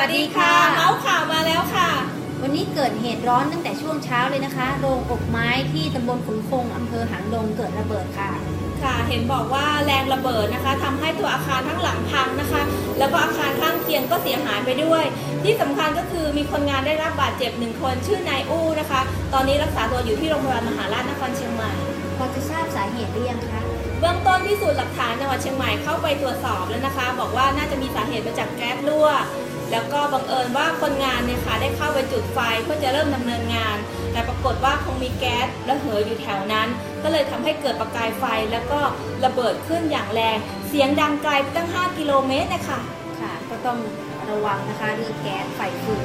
วัสดีค่ะเมาส์ข่าวมาแล้วค่ะ วันนี้เกิดเหตุร้อนตั้งแต่ช่วงเช้าเลยนะคะ โรงอบไม้ที่ตำบลขุนคงอำเภอหางดงเกิดระเบิดค่ะ ค่ะ เห็นบอกว่าแรงระเบิดนะคะทำให้ตัวอาคารทั้งหลังพังนะคะ แล้วก็อาคารข้างเคียงก็เสียหายไปด้วย ที่สำคัญก็คือมีคนงานได้รับบาดเจ็บหนึ่งคนชื่อนายอู้นะคะ ตอนนี้รักษาตัวอยู่ที่โรงพยาบาลมหาราชนครเชียงใหม่ พอจะทราบสาเหตุหรือยังคะเบื้องต้นพิสูจน์หลักฐานจังหวัดเชียงใหม่เข้าไปตรวจสอบแล้วนะคะ บอกว่าน่าจะมีสาเหตุมาจากแก๊สรั่ว แล้วก็บังเอิญว่าคนงานเนี่ยค่ะได้เข้าไปจุดไฟเพื่อจะเริ่มดำเนินงาน แต่ปรากฏว่าคงมีแก๊สระเหยอยู่แถวนั้น ก็เลยทำให้เกิดประกายไฟแล้วก็ระเบิดขึ้นอย่างแรง เสียงดังไกลไปตั้ง 5 กิโลเมตรนะคะค่ะ ก็ต้องระวังนะคะเรื่องแก๊สไฟฟืน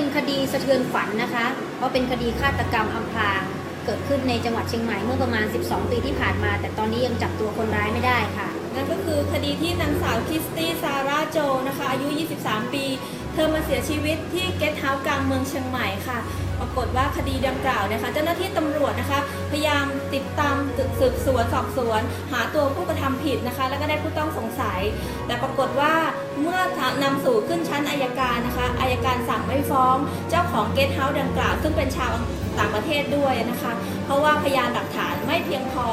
เป็นคดีสะเทือนขวัญนะคะ เพราะเป็นคดีฆาตกรรมอำพรางเกิดขึ้นในจังหวัดเชียงใหม่เมื่อประมาณ 12 ปีที่ผ่านมา แต่ตอนนี้ยังจับตัวคนร้ายไม่ได้ค่ะ นั่นก็คือคดีที่นางสาวคริสตี้ซาร่าโจนะคะอายุ 23 ปี เธอมาเสียชีวิตที่เกสต์เฮาส์กลางเมืองเชียงใหม่ค่ะ ปรากฏว่าคดีดังกล่าวนะคะ เจ้าหน้าที่ตำรวจนะคะ พยายามติดตามสืบสวนสอบสวน หาตัวผู้กระทำผิดนะคะ แล้วก็ได้ผู้ต้องสงสัย แต่ปรากฏว่าเมื่อนำสู่ขึ้นชั้นอายการนะคะอายการสั่งไม่ฟ้อง เจ้าของเกสต์เฮาส์ดังกล่าว ซึ่งเป็นชาวต่างประเทศด้วยนะคะ เพราะว่าพยานหลักฐานไม่เพียงพอ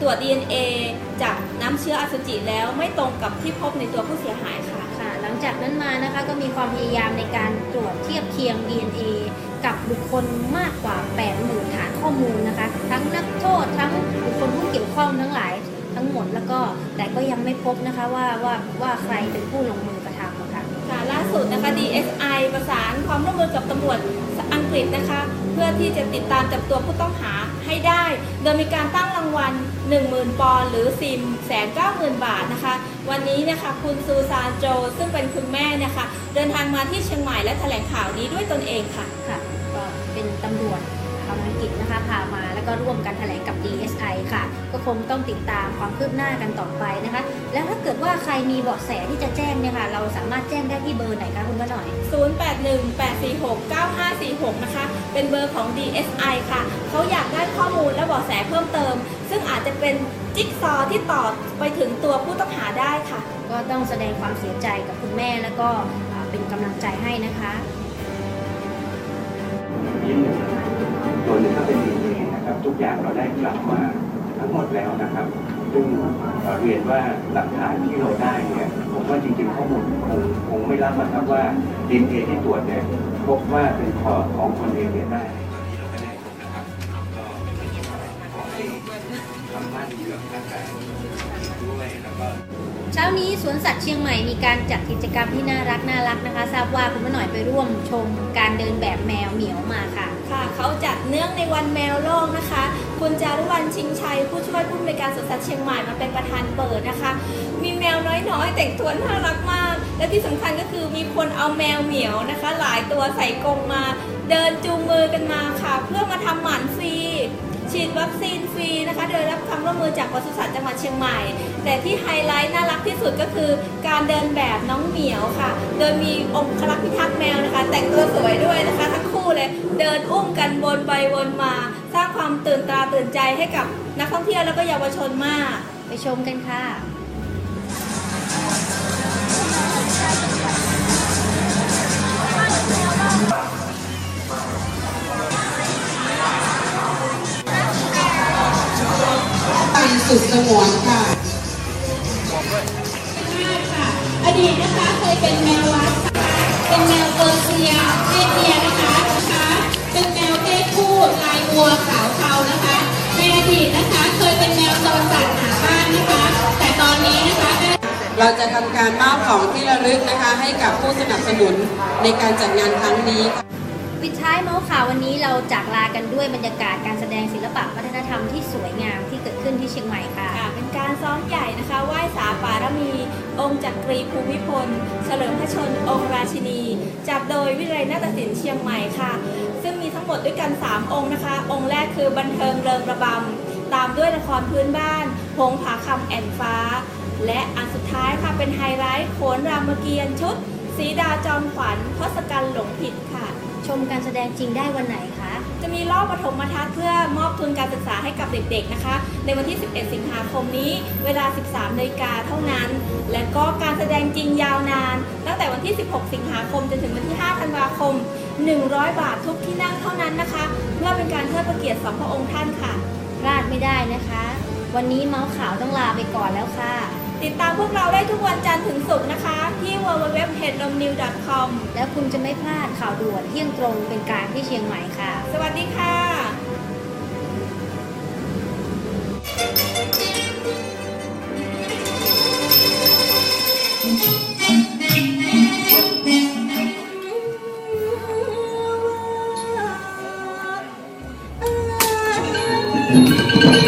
ตรวจ DNA จากน้ำเชื้ออสุจิแล้วไม่ตรงกับที่พบในตัวผู้เสียหายค่ะ ค่ะ หลังจากนั้นมานะคะก็มีความพยายามในการตรวจเทียบเคียง DNA กับบุคคลมากกว่า 80,000ฐานข้อมูลนะคะ ทั้งนักโทษทั้งบุคคลผู้เกี่ยวข้องทั้งหลายทั้งหมดแล้วก็แต่ก็ยังไม่พบนะคะว่าว่าว่าใครเป็นผู้ลงมือกระทำนะ ค่ะล่าสุดนะคะ DSI ประสานความร่วมมือกับตำรวจอังกฤษนะคะ เพื่อที่จะติดตามจับตัวผู้ต้องหาให้ได้ โดยมีการตั้งรางวัล 10,000 ปอนด์หรือ4 9 0 0 0 0 บาทนะคะ วันนี้นะคะคุณซูซานโจ ซึ่งเป็นคุณแม่นะคะ เดินทางมาที่เชียงใหม่และแถลงข่าวนี้ด้วยตนเองค่ะค่ะก็เป็นตำรวจ ชาวอังกฤษนะคะพามาแล้วก็ร่วมกันแถลงกับ DSI ค่ะ ก็คงต้องติดตามความคืบหน้ากันต่อไปนะคะ แล้วถ้าเกิดว่าใครมีเบาะแสที่จะแจ้งเนี่ยค่ะเราสามารถแจ้งได้ที่เบอร์ไหนคะคุณป้าหน่อย 0818469546 นะคะ เป็นเบอร์ของ DSI ค่ะ เขาอยากได้ข้อมูลและเบาะแสเพิ่มเติม ซึ่งอาจจะเป็นจิ๊กซอว์ที่ต่อไปถึงตัวผู้ต้องหาได้ค่ะ ก็ต้องแสดงความเสียใจกับคุณแม่แล้วก็อ่าเป็นกำลังใจให้นะคะ ตัวนหนึ่งก็เป็นดีเนะครับ ทุกอย่างเราได้กลับมาทั้งหมดแล้วนะครับ ซึ่งเรียนว่าหลักฐานที่เราได้เนี่ยผมว่าจริงๆข้อมูลคงคงไม่รับนะครับว่าดีเอที่ตรวจเนี่ยพบว่าเป็นของของคนเอเนี่ยได้เราได้ทำบ้านอยู่กับร่างกาย ด้วยแล้วก็เช้านี้สวนสัตว์เชียงใหม่มีการจัดกิจกรรมที่น่ารักน่ารักนะคะ ทราบว่าคุณป้าหน่อยไปร่วมชมการเดินแบบแมวเหมียวมาค่ะ ค่ะเขาจัดเนื่องในวันแมวโลกนะคะ คุณจารุวรรณชิงชัย ผู้ช่วยผู้อำนวยการสวนสัตว์เชียงใหม่มาเป็นประธานเปิดนะคะ มีแมวน้อยๆ แต่งตัวน่ารักมาก และที่สำคัญก็คือมีคนเอาแมวเหมียวนะคะ หลายตัวใส่กรงมา เดินจูงมือกันมาค่ะ เพื่อมาทำหมันฟรีฉีดวัคซีนฟรี นะคะโดยรับความร่วมมือจากปศุสัตว์จังหวัดเชียงใหม่ แต่ที่ไฮไลท์น่ารักที่สุดก็คือการเดินแบบน้องเหมียวค่ะ โดยมีองค์ครักษ์พิทักษ์แมวนะคะ แต่งตัวสวยด้วยนะคะทั้งคู่เลยเดินอุ้มกันวนไปวนมา สร้างความตื่นตาตื่นใจให้กับนักท่องเที่ยวแล้วก็เยาวชนมาก ไปชมกันค่ะ งวนค่ะค่ะอดีตนะคะเคยเป็นแมววัดค่ะเป็นแมวเปอร์เซียเพศเมียนะคะนะคะเป็นแมวเพศผู้ลายวัวขาวเทานะคะ ในอดีตนะคะเคยเป็นแมวจรจัดหาบ้านนะคะ แต่ตอนนี้นะคะเราจะทำการมอบของที่ระลึกนะคะ ให้กับผู้สนับสนุนในการจัดงานครั้งนี้ค่ะ ปิดท้ายเมาส์ข่าววันนี้เราจากลากันด้วยบรรยากาศการแสดงศิลปะวัฒนธรรมที่สวยงามที่เกิดขึ้นที่เชียงใหม่ค่ะ ค่ะเป็นการซ้อมใหญ่นะคะไหว้สาปารมี องค์จักรีภูมิพล เฉลิมพระชนม์องค์ราชินี จัดโดยวิเลยนาฏศิลป์เชียงใหม่ค่ะ ซึ่งมีทั้งหมดด้วยกัน 3 องค์นะคะ องค์แรกคือบันเทิงเริงระบำ ตามด้วยละครพื้นบ้านพงผาคำแอนฟ้า และอันสุดท้ายค่ะเป็นไฮไลท์โขนรามเกียรติ์ชุดสีดาจอมขวัญทศกัณฐ์หลงผิดค่ะ ชชมการแสดงจริงได้วันไหนคะ จะมีรอบปฐมทัศน์เพื่อมอบทุนการศึกษาให้กับเด็กๆนะคะ ในวันที่ 11 สิงหาคมนี้ เวลา 13นาฬิกาเท่านั้น และก็การแสดงจริงยาวนาน ตั้งแต่วันที่ 16 สิงหาคมจนถึงวันที่ 5 ธันวาคม 100 บาททุกที่นั่งเท่านั้นนะคะ เพื่อเป็นการเทิดพระเกียรติสองพระองค์ท่านค่ะ พลาดไม่ได้นะคะ วันนี้เมาส์ข่าวต้องลาไปก่อนแล้วค่ะ ติดตามพวกเราได้ทุกวันจันทร์ถึงศุกร์นะคะ ที่ www.headlomnew.com แล้วคุณจะไม่พลาดข่าวด่วนเที่ยงตรงเป็นกลางที่เชียงใหม่ค่ะ สวัสดีค่ะเ